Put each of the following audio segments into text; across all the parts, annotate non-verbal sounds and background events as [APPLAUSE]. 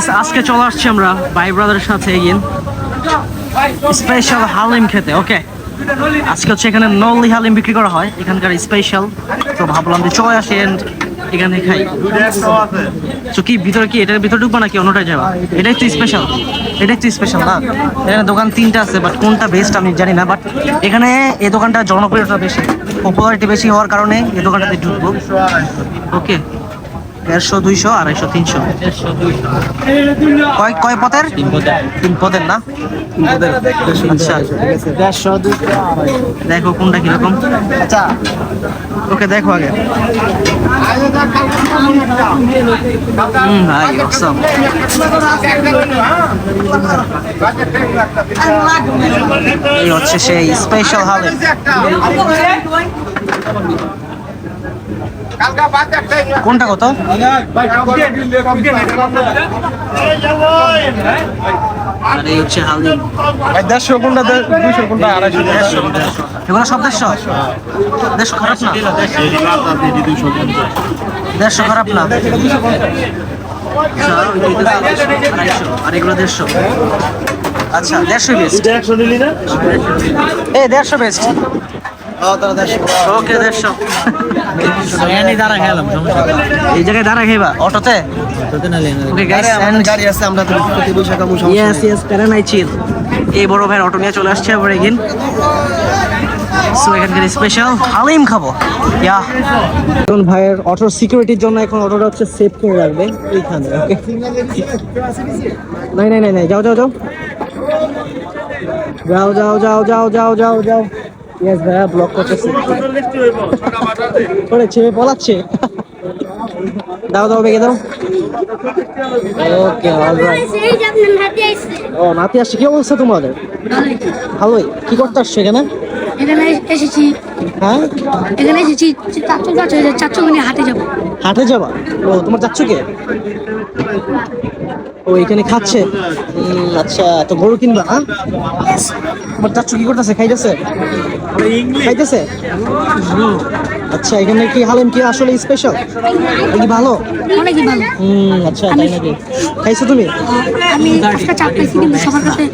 Guys আজকে চলে আসছি আমরা ভাই ব্রাদারের সাথে এগিয়ে স্পেশাল হালিম খেতে ওকে আজকে হচ্ছে এখানে নলি হালিম বিক্রি করা হয়, এখানকার স্পেশাল তো ভাবলাম যে চলে আসি এখানে খাই। তো কি, ভিতরে কি? এটার ভিতরে ঢুকবো নাকি অন্যটায় যাওয়া এটাই তো স্পেশাল এটাই তো স্পেশাল না? এখানে দোকান তিনটা আছে বাট কোনটা বেস্ট আমি জানি না বাট এখানে এই দোকানটা জনপ্রিয়তা বেশি পপুলারিটি বেশি হওয়ার কারণে এই দোকানটাতে ঢুকবো। ওকে দেড়শো, দুইশো, আড়াইশো, তিনশো। কয় কয় পথের তিন পদের না? আচ্ছা। দেড়শো দেখো কোনটা কীরকম। আচ্ছা ওকে, দেখো আগে। হুম ভাই awesome. এই হচ্ছে সেই স্পেশাল হালিম কোনটা কত? আর এই হচ্ছে দেড়শো কোনটা দুশো কোনটা আড়াইশো দেড়শো এগুলো সব দেড়শো? দেড়শো খারাপ না? দেড়শো খারাপ না? আচ্ছা, আর এগুলো দেড়শো। আচ্ছা দেড়শো বেস্ট একশো নিলি না? এই দেড়শো বেস্ট ওকে দেড়শো। এই জায়গায় দাঁড়া খেবা অটোতে? এই বড় ভাইয়ের অটো নিয়ে চলে আসছে আবার এগিন সো এখানকার স্পেশাল হালিম খাব। ইয়া। এখন ভাইয়ের অটোর সিকিউরিটির জন্য এখন অটোটা হচ্ছে সেভ করে রাখবে এইখানে ওকে নাই নাই নাই নাই যাও যাও যাও যাও। যাও যাও যাও যাও যাও যাও। ইয়েস ভাইয়া ব্লক করতেছে। ওরে ছেড়ে পলাচ্ছে। দাও দাও বেগে দাও। ওকে ও নাতি আসছে কি অবস্থা তোমাদের? ভালোই। কি করতে আসছো এখানে? এখানে এসেছি। হ্যাঁ? এখানে এসেছি। চাচু কাছে চাচু মানে হাটে যাব। হাটে যাবা? ও তোমার যাচ্ছ কে? ও এখানে খাচ্ছে। আচ্ছা তো গরু কিনবা হ্যাঁ? চাচ্ছু কি করতেছে? খাইতেছে? খাইতেছে? আচ্ছা এখানে কি হালিম কি আসলে স্পেশাল কি ভালো? অনেকই ভালো। হুম আচ্ছা তাই নাকি? খাইছো তুমি? আমি আজকে চাপ পেয়েছি কিন্তু সবার কাছে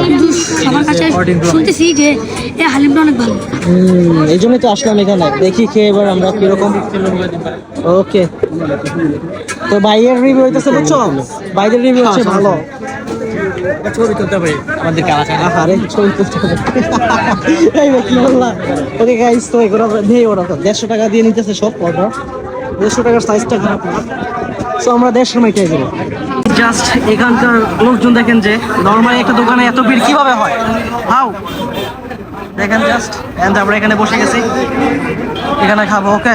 কিন্তু সবার কাছে শুনতেছি যে এই হালিমটা অনেক ভালো। হুম এই জন্যই তো আসলাম এখানে। দেখি খেয়ে এবার আমরা কীরকম ওকে তো ভাইয়ের রিভিউ হইতেছে বুঝছ? ভাইদের রিভিউ হচ্ছে ভালো। ছবি তুলতে হবে আমাদের কালা আরে ছবি তুলতে হবে। এই ভাই কি বললাম ওকে গাইস তো এগুলো দিয়ে ওরা তো দেড়শো টাকা দিয়ে নিতেছে সব অর্ডার দেড়শো টাকার সাইজটা খারাপ না। সো আমরা দেড়শো মাইটাই দেবো জাস্ট এখানকার লোকজন দেখেন যে নর্মালি একটা দোকানে এত ভিড় কীভাবে হয়? হাউ দেখেন জাস্ট এন্ড আমরা এখানে বসে গেছি। এখানে খাব ওকে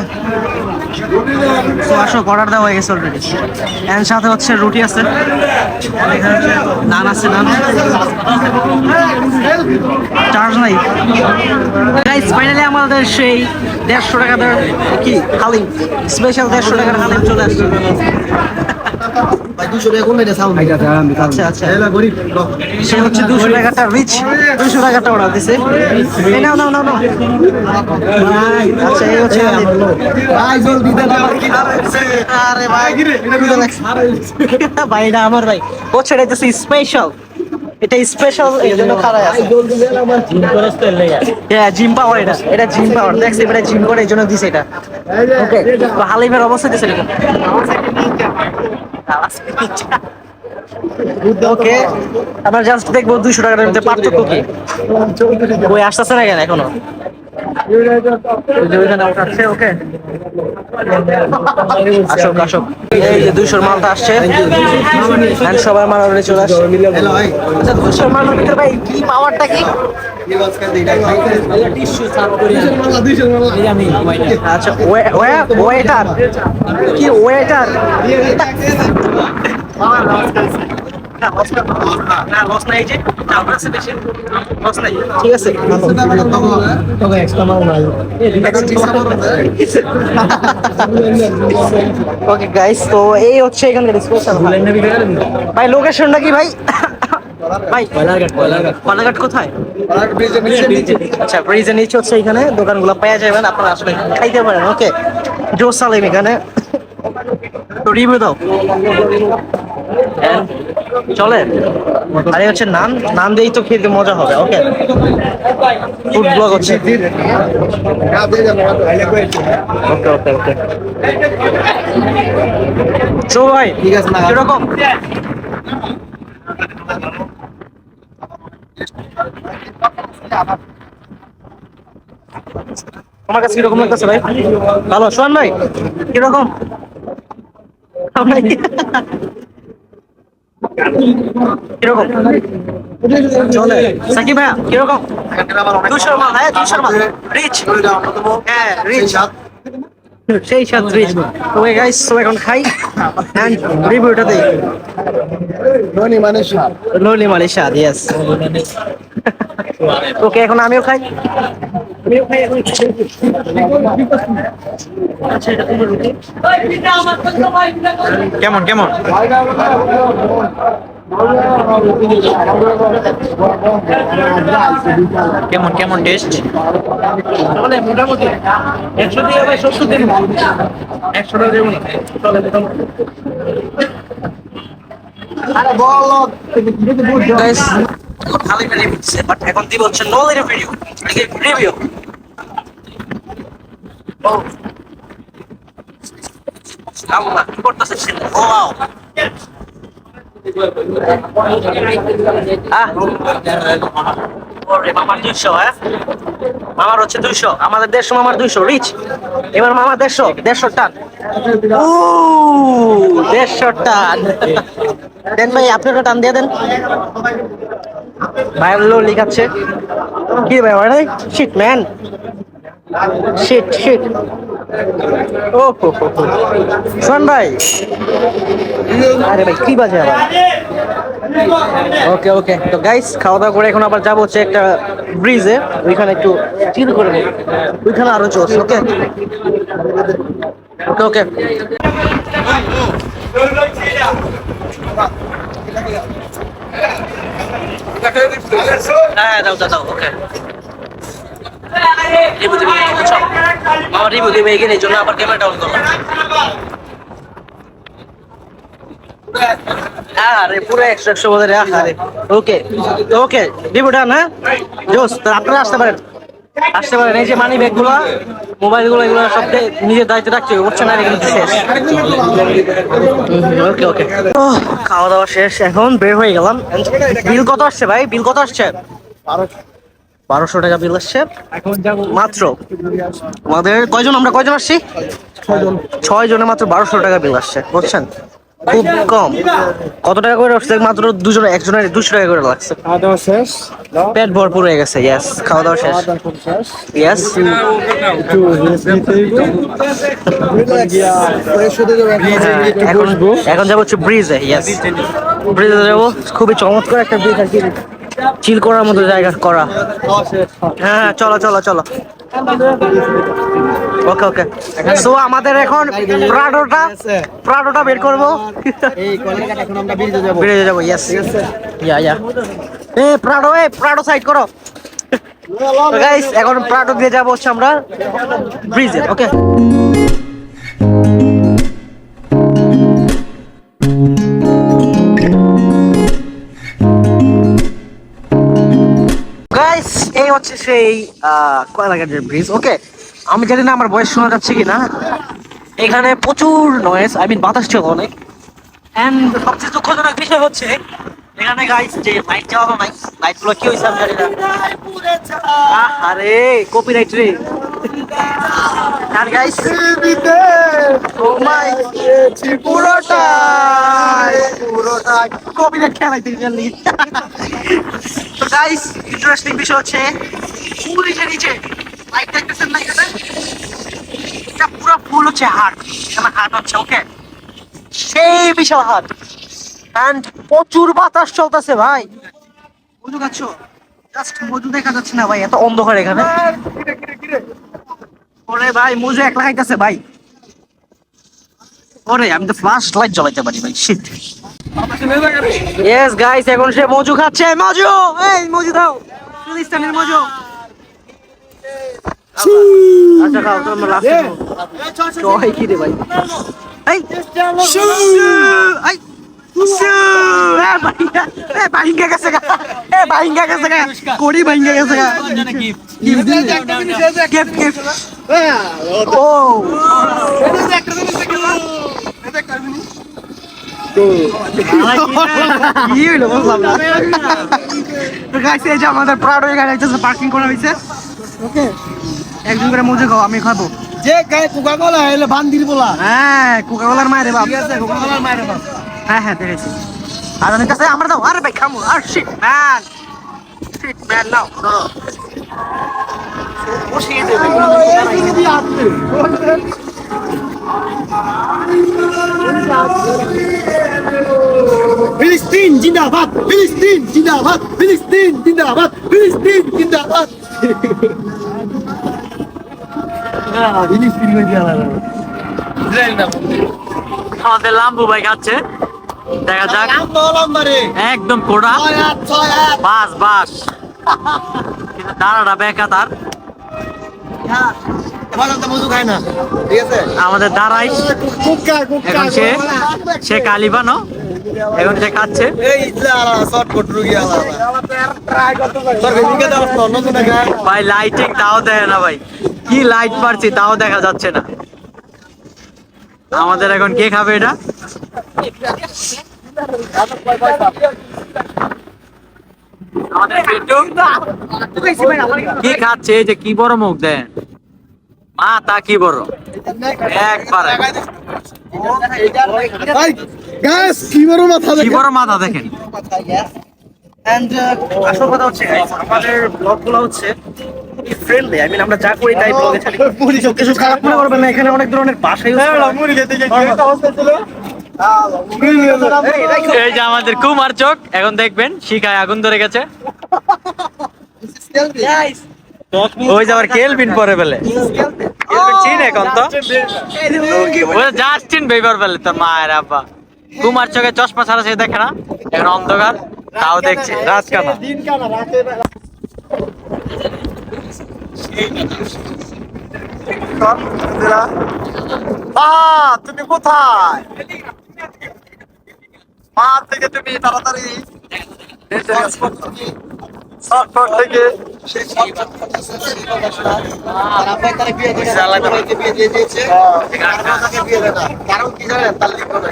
আসো অর্ডার দেওয়া হয়ে গেছে অলরেডি এন্ড সাথে হচ্ছে রুটি আছে। নান আছে, নান। চার্জ নাই। গাইস ফাইনালি আমাদের সেই দেড়শো টাকা কি? হালিম। স্পেশাল দেড়শো টাকার হালিম চলে আসছে। দুশো টাকা কোন এটা সাউন্ড আচ্ছা আচ্ছা। গরিব সে হচ্ছে টাকাটা রিচ দুশো টাকাটা দিছে। এই নাও নাও নাও নাও। আচ্ছা এই হচ্ছে ভাই জলদি আরে ভাই। ভাই এটা আমার ভাই। ও ছেড়ে স্পেশাল এটা স্পেশাল এই জন্য খারাপ আছে। হ্যাঁ জিম পাওয়ার এটা এটা। জিম পাওয়ার দেখছি এটা জিম করে এই জন্য দিছে এটা। ওকে হালিমের অবস্থা দিছে ওকে, আমরা জাস্ট দেখব দুইশো টাকার মধ্যে পার্থক্য কি। বই আসতেছে না কেন এখনও? ওকে। এই যে দুইশোর মালটা আসছে। সবাই মারামারি চলে আসছে। আচ্ছা দুইশোর ভিতরে ভাই, কি পাওয়ারটা কি? আচ্ছা ওয়ে- ওয়ে- ওয়েটার। কি ওয়েটার? ভাই লোকেশনটা কি, ভাই? ভাই কোথায়? আচ্ছা এখানে। আপনারা আসলে খাইতে পারেন। ওকে, জোর সালিম এখানে। চলে আরে হচ্ছে নান নান দিয়েই তো খেতে মজা হবে ওকে ফুড ব্লগ হচ্ছে। ওকে ওকে ওকে সো ভাই ঠিক আছে না কীরকম? তোমার কাছে কীরকম লাগতেছে ভাই? ভালো শোন ভাই কীরকম? কীরকম? চলে। সাকিব ভাইয়া কীরকম? দুশোর মাল হ্যাঁ দুশোর মাল রিচ হ্যাঁ রিচ সেই সাত রিচ ওকে গাইস তো এখন খাই। এন্ড রিভিউটা দেই। মানে সাপ। লোলি মালি স্বাদ ইয়েস ওকে এখন আমিও খাই। আচ্ছা কেমন কেমন? কেমন কেমন টেস্ট মানে মোটামুটি একশো দিয়ে ভাই সত্তর দিন একশো টাকা দেবো না। চলে মোটামুটি। guys এখন ভালোই রিভিউ দিচ্ছে বাট এখন দিব হচ্ছে নলের ভিডিও রিভিউ ও কি করতেছে সে? ও ওয়াও আহ। মামার হ্যাঁ? হচ্ছে দুইশো, আমাদের দেড়শো, মামার দুইশো রিচ এবার মামা দেড়শো দেড়শো টান। ও দেড়শো টান। দেন ভাই আপনি ওটা টান দিয়ে দেন। ভাই লো লিখাচ্ছে। কি ভাই ভাই? শিট ম্যান শিট শিট ও, হো হো। শোন ভাই। আরে ভাই, কি বাজে আবার ওকে ওকে তো গাইস খাওয়া দাওয়া করে এখন আবার যাব হচ্ছে একটা ব্রিজে ওইখানে একটু চিল করে নেব ওইখানে আরও চোস ওকে ওকে ওকে হ্যাঁ দাও দাও ওকে রিভিউ দিবি বুঝছ আমার রিভিউ দিবে এখানে জন্য আবার ক্যামেরা ডাউন করলাম আপনারা আসতে পারেন। আসতে পারেন। এই যে মানি ব্যাগগুলো মোবাইলগুলো, এগুলো সব নিজের দায়িত্বে রাখছে হচ্ছে না কিন্তু শেষ। ওকে ওকে খাওয়া দাওয়া শেষ। এখন বের হয়ে গেলাম। বিল কত আসছে ভাই? বিল কত আসছে? বারোশো টাকা বিল আসছে। মাত্র? আমাদের কয়জন? আমরা কয়জন আসছি? ছয় জনে মাত্র বারোশো টাকা বিল আসছে। বুঝছেন? খুব কম। কত টাকা করে আসছে? মাত্র দুজন একজনের দুশো টাকা করে লাগছে। খাওয়া দাওয়া শেষ? পেট ভরপুর হয়ে গেছে ইয়াস খাওয়া দাওয়া শেষ। ইয়াস এখন। বসবো। এখন যাব হচ্ছে ব্রিজে ইয়াস ব্রিজে যাব খুবই চমৎকার একটা ব্রিজ আর কি। চিল করার মতো জায়গা করা। হ্যাঁ হ্যাঁ চলো চলো চলো। ওকে ওকে সো আমাদের এখন প্রাডোটা প্রাডোটা বের করব। এই কলেজে এখন আমরা বেরিয়ে যাব। বেরিয়ে যাব ইয়েস ইয়া ইয়া এ প্রাডো এ প্রাডো সাইড করো। গাইস এখন প্রাডো দিয়ে যাব হচ্ছে আমরা ব্রিজে ওকে এই হচ্ছে সেই কয়লাঘাটের ব্রিজ ওকে আমি জানি না আমার বয়স শোনা যাচ্ছে কি না এখানে প্রচুর নয়েস আই মিন বাতাস ছিল অনেক। এন্ড সবচেয়ে দুঃখজনক বিষয় হচ্ছে এখানে গাইস যে লাইট জ্বালানো নাই লাইটগুলো কি হয়েছে আমি জানি না। আরে কপিরাইট রে। আর গাইস পুরোটাই। পুরোটাই। কপিরাইট তো গাইস ইন্টারেস্টিং বিষয় হচ্ছে পুলিশের নিচে সেই বিশাল প্রচুর বাতাস ভাই। ওরে ভাই, মজু ভাই। ওরে, আমি তো ফ্লাশ লাইট জ্বলাইতে পারি ভাই গাইস এখন সে মজু খাচ্ছে। মজু, এই মজু দাও। ফিলিস্তিনের মজু। আচ্ছা খাও তোমরা লাস্ট জয় কি রে ভাই? এই এই আমাদের প্রাউড হয়ে গেছে পার্কিং করা হয়েছে ওকে? একজন করে মজা খাও আমি খাব। যে গায়ে কোকা কোলা এলে বান্দির বলা। হ্যাঁ কোকা কোলার মায়ের বাপ। ঠিক আছে কোকা কোলার মায়ের বাপ। হ্যাঁ হ্যাঁ দেখেছি। আর অনেক কাছে আমরা দাও আরে ভাই খামু। আর শিট ম্যান শিট ম্যান নাও। বসিয়ে দেবে ফিলিস্তিন জিন্দাবাদ। ফিলিস্তিন জিন্দাবাদ। ফিলিস্তিন জিন্দাবাদ। ফিলিস্তিন জিন্দাবাদ। আমাদের লাম্বু ভাই খাচ্ছে। দেখা যাক। একদম কোড়া। বাস বাস। কিন্তু দাঁড়াটা বেকা তার আমাদের দাঁড়াই সে কালিবানো এখন সে খাচ্ছে। ভাই লাইটিং তাও দেখে না ভাই। কি লাইট পারছি তাও দেখা যাচ্ছে না। আমাদের এখন কে খাবে এটা? কি খাচ্ছে? এই যে কি বড় মুখ দেন মা তা কি বড়? একবারে। গাইস কি বড় মাথা কি বড় মাথা দেখেন? এন্ড আসল কথা হচ্ছে guys, আমাদের ব্লগগুলো হচ্ছে ফ্রেন্ডলি আই মিন আমরা যা করি তাই ব্লগে ছাড়ি [LAUGHS] মুড়ি সব কিছু খারাপ মনে করবেন না এখানে অনেক ধরনের ভাষা ইউজ করা মুড়ি খেতে গিয়ে কি অবস্থা ছিল? এই যে আমাদের কুমার চোখ এখন দেখবেন শিখায় আগুন ধরে গেছে। ওই যে আবার কেলভিন পরে ফেলে। চিন এখন তো? ওই জাস্টিন বেবার ফেলে তোর মায়ের আব্বা। কুমার চোখে চশমা ছাড়া সে দেখে না এখন অন্ধকার তাও দেখছে রাত কানা দিন কানা রাতে বেলা মা তুমি কোথায় মা থেকে তুমি তাড়াতাড়ি শর্টকাট থেকে হ্যাঁ। লিঙ্গ কাটলিঙ্গ আরে এত আরে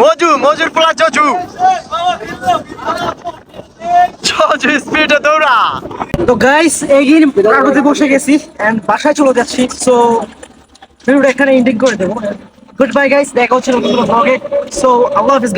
মজু, মজুর পোলা চজু। স্পিডে দৌড়া। তো গাইস এগিন বসে গেছি এন্ড বাসায় চলে যাচ্ছি। সো ভিডিওটা এখানে এন্ডিং করে দেবো। গুড বাই গাইস দেখা হচ্ছে নতুন ব্লগে সো আল্লাহ হাফিজ.